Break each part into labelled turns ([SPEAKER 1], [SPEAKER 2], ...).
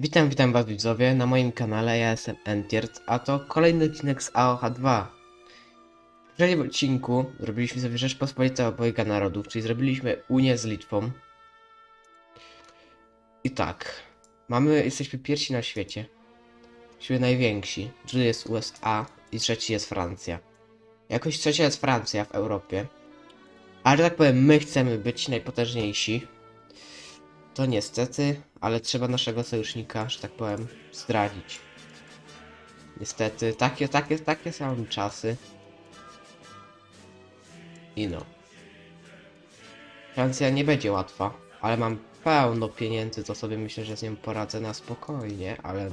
[SPEAKER 1] Witam, witam was widzowie na moim kanale, ja jestem Entiert, a to kolejny odcinek z AOH 2. W poprzednim odcinku zrobiliśmy sobie Rzeczpospolita obojga narodów, czyli zrobiliśmy Unię z Litwą. I tak, mamy, jesteśmy pierwsi na świecie. Jesteśmy najwięksi, drugi jest USA i trzeci jest Francja. Jakoś trzecia jest Francja w Europie. Ale tak powiem, my chcemy być najpotężniejsi. To niestety, ale trzeba naszego sojusznika, że tak powiem, zdradzić. Niestety, takie, takie, takie są czasy. I no. Francja nie będzie łatwa, ale mam pełno pieniędzy, to sobie myślę, że z nią poradzę na spokojnie, ale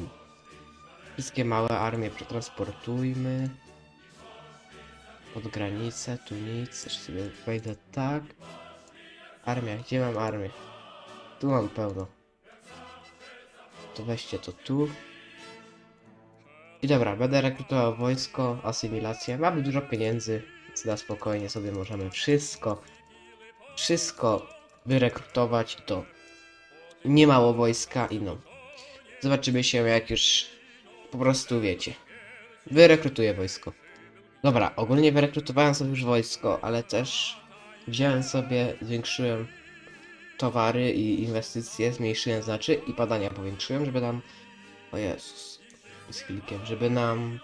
[SPEAKER 1] wszystkie małe armie przetransportujmy pod granicę, tu nic, jeszcze sobie wejdę tak. Armia, gdzie mam armię? Tu mam pełno. To weźcie to tu. I dobra, będę rekrutował wojsko, asymilację. Mamy dużo pieniędzy, więc na spokojnie sobie możemy wszystko, wszystko wyrekrutować to nie mało wojska i no. Zobaczymy się jak już po prostu wiecie. Wyrekrutuję wojsko. Dobra, ogólnie wyrekrutowałem sobie już wojsko, ale też wziąłem sobie, zwiększyłem towary i inwestycje zmniejszyłem znaczy i badania powiększyłem, żeby nam. O Jezus. Z klikiem, żeby nam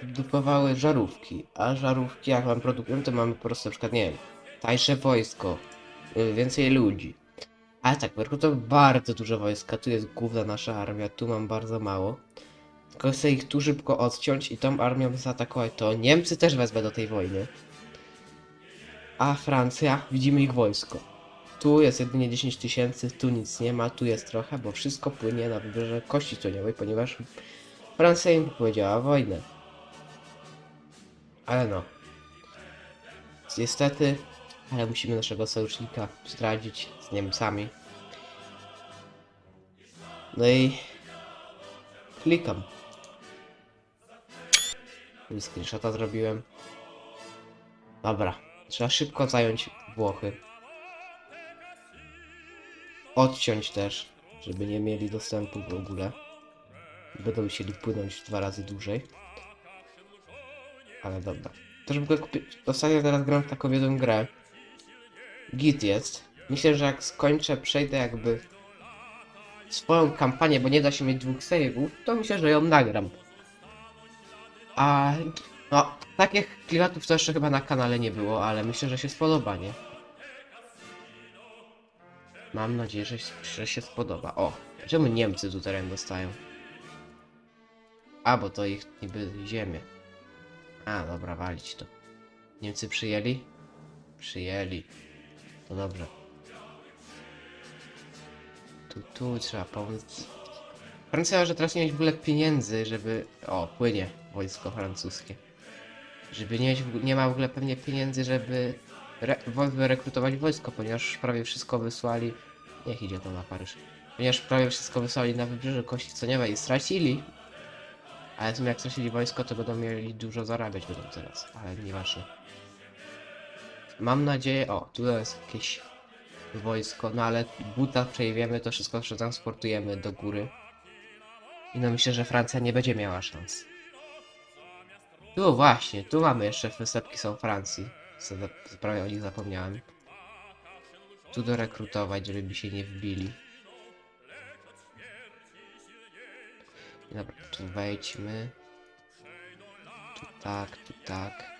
[SPEAKER 1] produkowały żarówki. A żarówki jak mam produkują, to mamy po prostu na przykład, nie wiem, tańsze wojsko, y, więcej ludzi. Ale tak, to bardzo dużo wojska. Tu jest główna nasza armia, tu mam bardzo mało. Tylko chcę ich tu szybko odciąć i tą armią zaatakować. To Niemcy też wezmę do tej wojny. A Francja, widzimy ich wojsko. Tu jest jedynie 10 tysięcy, tu nic nie ma, tu jest trochę, bo wszystko płynie na wybrzeże Kości Słoniowej, ponieważ Francja im powiedziała wojnę. Ale no. Niestety, ale musimy naszego sojusznika zdradzić z Niemcami. No i klikam. Screenshota zrobiłem. Dobra, trzeba szybko zająć Włochy odciąć też, żeby nie mieli dostępu w ogóle. Będą musieli płynąć dwa razy dłużej. Ale dobra. Też w ogóle kupię... Ostatnio teraz gram w taką jedną grę. Git jest. Myślę, że jak skończę, przejdę jakby swoją kampanię, bo nie da się mieć dwóch save'ów, to myślę, że ją nagram. A no, takich klimatów to jeszcze chyba na kanale nie było, ale myślę, że się spodoba, nie? Mam nadzieję, że, że się spodoba. O, czemu Niemcy tu teren dostają? A, bo to ich niby ziemię. A, dobra, walić to. Niemcy przyjęli? Przyjęli. To dobrze. Tu, tu trzeba pomóc. Francja może teraz nie mieć w ogóle pieniędzy, żeby... O, płynie wojsko francuskie. Żeby nie, mieć, nie ma w ogóle pewnie pieniędzy, żeby re, wyrekrutować wojsko, ponieważ prawie wszystko wysłali. Niech idzie to na Paryż. Ponieważ prawie wszystko wysłali na wybrzeże Kości Słoniowej i stracili. Ale w sumie jak stracili wojsko, to będą mieli dużo zarabiać będą teraz, ale nieważne. Mam nadzieję, o, tu jest jakieś wojsko, no ale buta przejmiemy, to wszystko przetransportujemy do góry. I no myślę, że Francja nie będzie miała szans. Tu właśnie, tu mamy jeszcze wysepki są Francji. Prawie o nich zapomniałem. Tu dorekrutować, żeby się nie wbili. Dobra, tu wejdźmy. Tu tak, tu tak.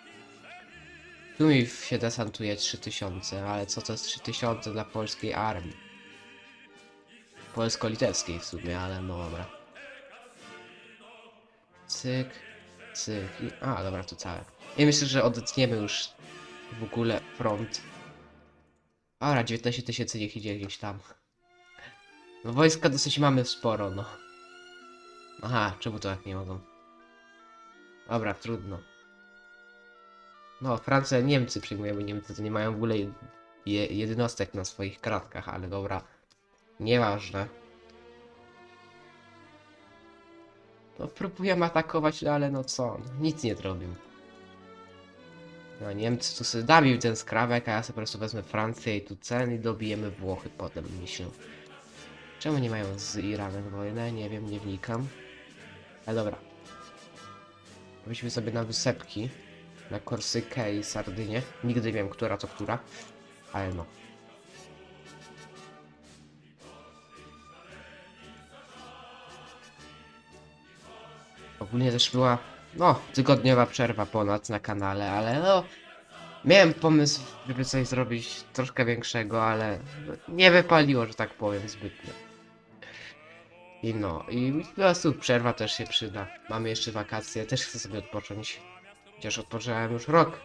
[SPEAKER 1] Tu mi się desantuje 3000, ale co to jest 3000 dla polskiej armii? Polsko-litewskiej w sumie, ale no dobra. Cyk, cyk. A, dobra, to całe. I myślę, że odetniemy już w ogóle front. Dobra, 19 tysięcy niech idzie gdzieś tam. No wojska dosyć mamy sporo, no. Aha, czemu to tak nie mogą? Dobra, trudno. No, Francja, Niemcy przyjmujemy, Niemcy to nie mają w ogóle je, jednostek na swoich kratkach, ale dobra. Nieważne. No, próbujemy atakować, no, ale no co, no, nic nie zrobią. No, Niemcy tu sobie dabił ten skrawek, a ja sobie po prostu wezmę Francję i tu cen i dobijemy Włochy potem, myślę. Czemu nie mają z Iranem wojnę? Nie wiem, nie wnikam. Ale dobra. Weźmy sobie na wysepki. Na Korsykę i Sardynię. Nigdy nie wiem, która to która. Ale no. Ogólnie też była, no, tygodniowa przerwa ponad na kanale, ale no, miałem pomysł, żeby coś zrobić troszkę większego, ale nie wypaliło, że tak powiem, zbytnio. I no, i po prostu przerwa też się przyda. Mamy jeszcze wakacje, też chcę sobie odpocząć. Chociaż odpocząłem już rok.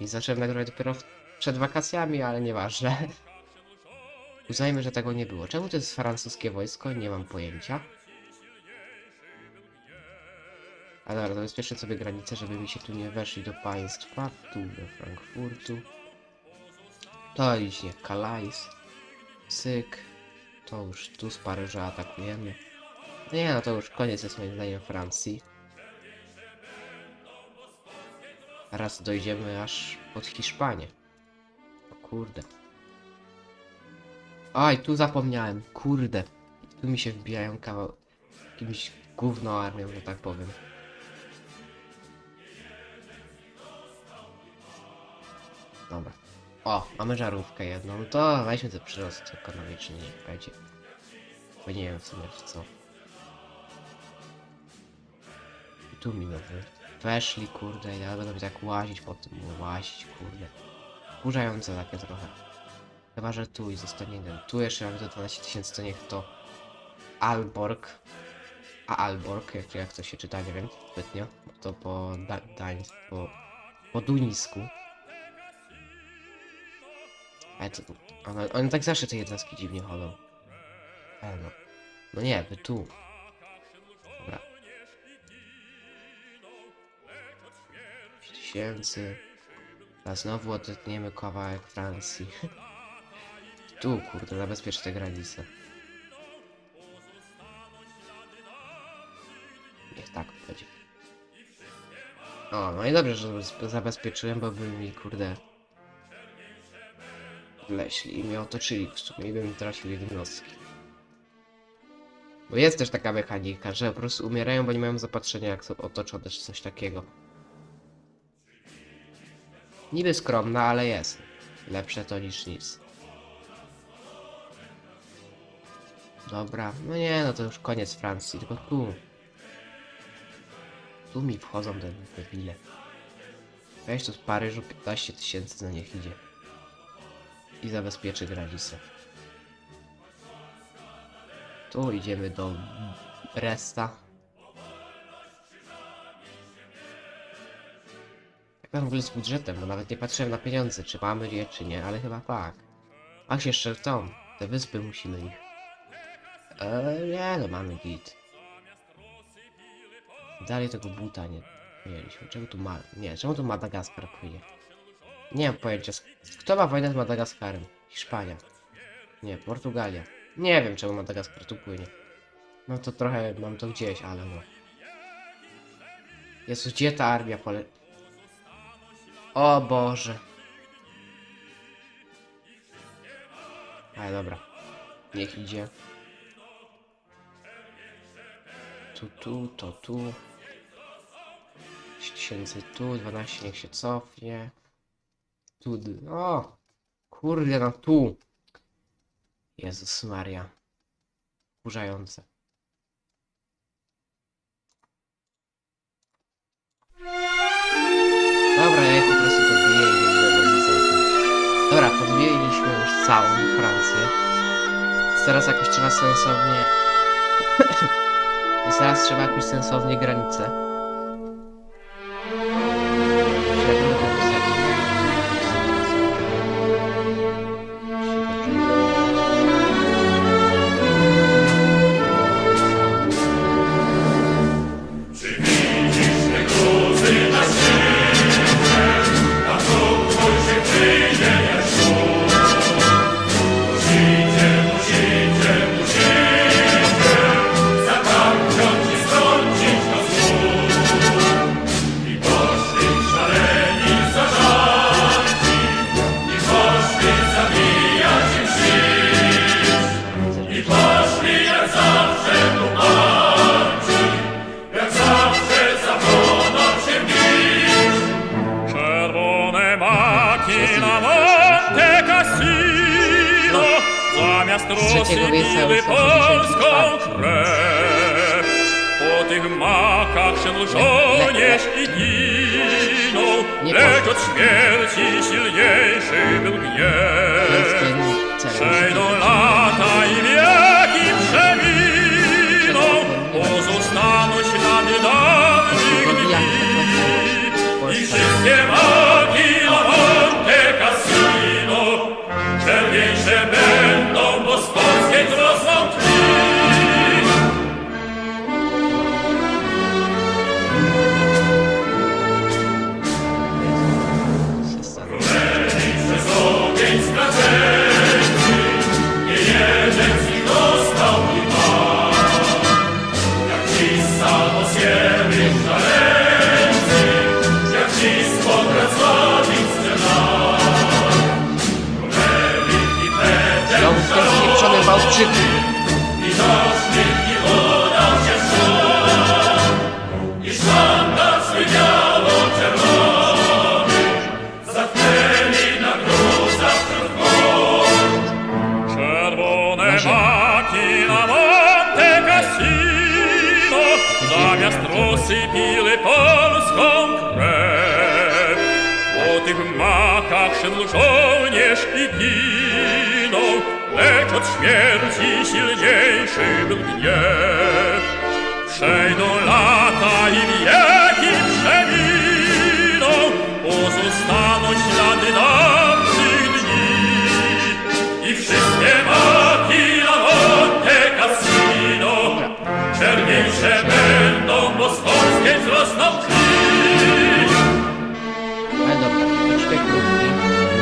[SPEAKER 1] I zacząłem nagrywać dopiero przed wakacjami, ale nieważne. Uznajmy, że tego nie było. Czemu to jest francuskie wojsko? Nie mam pojęcia. A dobra, zabezpieczę sobie granicę, żeby mi się tu nie weszli do państwa. Tu do Frankfurtu. To iść nie Calais. Syk. To już tu z Paryża atakujemy. No nie, no to już koniec jest moim zdaniem Francji. Teraz dojdziemy aż pod Hiszpanię. O kurde. Oj, tu zapomniałem. Kurde. Tu mi się wbijają kawał... Jakimś gówno armią, że tak powiem. Dobra. O, mamy żarówkę jedną. To weźmy ten przyrost ekonomiczny, niech będzie. Bo nie wiem w sumie co. I tu minowy. Weszli, kurde, ja będę tak łazić po tym, łazić, kurde. Kurzające takie trochę. Chyba, że tu i zostanie jeden. Tu jeszcze mamy te 12 tysięcy, to niech to Alborg. A Alborg, jak, jak to się czyta, nie wiem zbytnio. To po da, po, po duńsku. Ale to, one, one tak zawsze te jednostki dziwnie chodzą. Ale no. No nie, by tu. Dobra. tysięcy. A znowu odetniemy kawałek Francji. tu, kurde, zabezpiecz te granice. Niech tak będzie. O, no i dobrze, że zab- zabezpieczyłem, bo by mi, kurde, wleśli i mnie otoczyli w sumie i bym tracił jednostki. Bo jest też taka mechanika, że po prostu umierają, bo nie mają zapatrzenia jak są otoczone czy coś takiego. Niby skromna, ale jest. Lepsze to niż nic. Dobra, no nie, no to już koniec Francji, tylko tu. Tu mi wchodzą te debile. Weź tu z Paryżu 15 tysięcy na niech idzie. I zabezpieczy granicę. Tu idziemy do Bresta. Jak tam w ogóle z budżetem, bo nawet nie patrzyłem na pieniądze, czy mamy je, czy nie, ale chyba tak. Ach, jeszcze w tą, te wyspy musimy ich. Eee, nie, no mamy git. Dalej tego buta nie mieliśmy. Czemu tu ma... Nie, czemu tu Madagaskar płynie? Nie mam pojęcia. Kto ma wojnę z Madagaskarem? Hiszpania. Nie, Portugalia. Nie wiem czemu Madagaskar tu płynie. No to trochę mam to gdzieś, ale no. Jezu, gdzie ta armia pole... O Boże. Ale dobra. Niech idzie. Tu, tu, to tu. 1000 tu, 12 niech się cofnie. Tu, o! Kurde, no tu! Jezus Maria. Kurzające. Dobra, ja po prostu podbiję i nie będę nic. Dobra, podbiliśmy już całą Francję. Teraz jakoś trzeba sensownie... Teraz trzeba jakoś sensownie granicę.
[SPEAKER 2] Sypiły
[SPEAKER 1] już
[SPEAKER 2] polską
[SPEAKER 1] 84.
[SPEAKER 2] krew. Po tych makach się żołnierz i ginął,
[SPEAKER 1] Nie
[SPEAKER 2] lecz od śmierci silniejszy był gniew. Przejdą lata i wieki przeminą, pozostaną
[SPEAKER 1] spieprzony Bałtyk.
[SPEAKER 2] i Zośnik i udał się w szum. Śmierci silniejszy był gniew. Przejdą lata i wieki przeminą, pozostaną ślady dawnych dni. I wszystkie maki na Monte Cassino czerwieńsze będą, bo polskiej wzrosną krwi.
[SPEAKER 1] Ale dobra, odcinek krótki,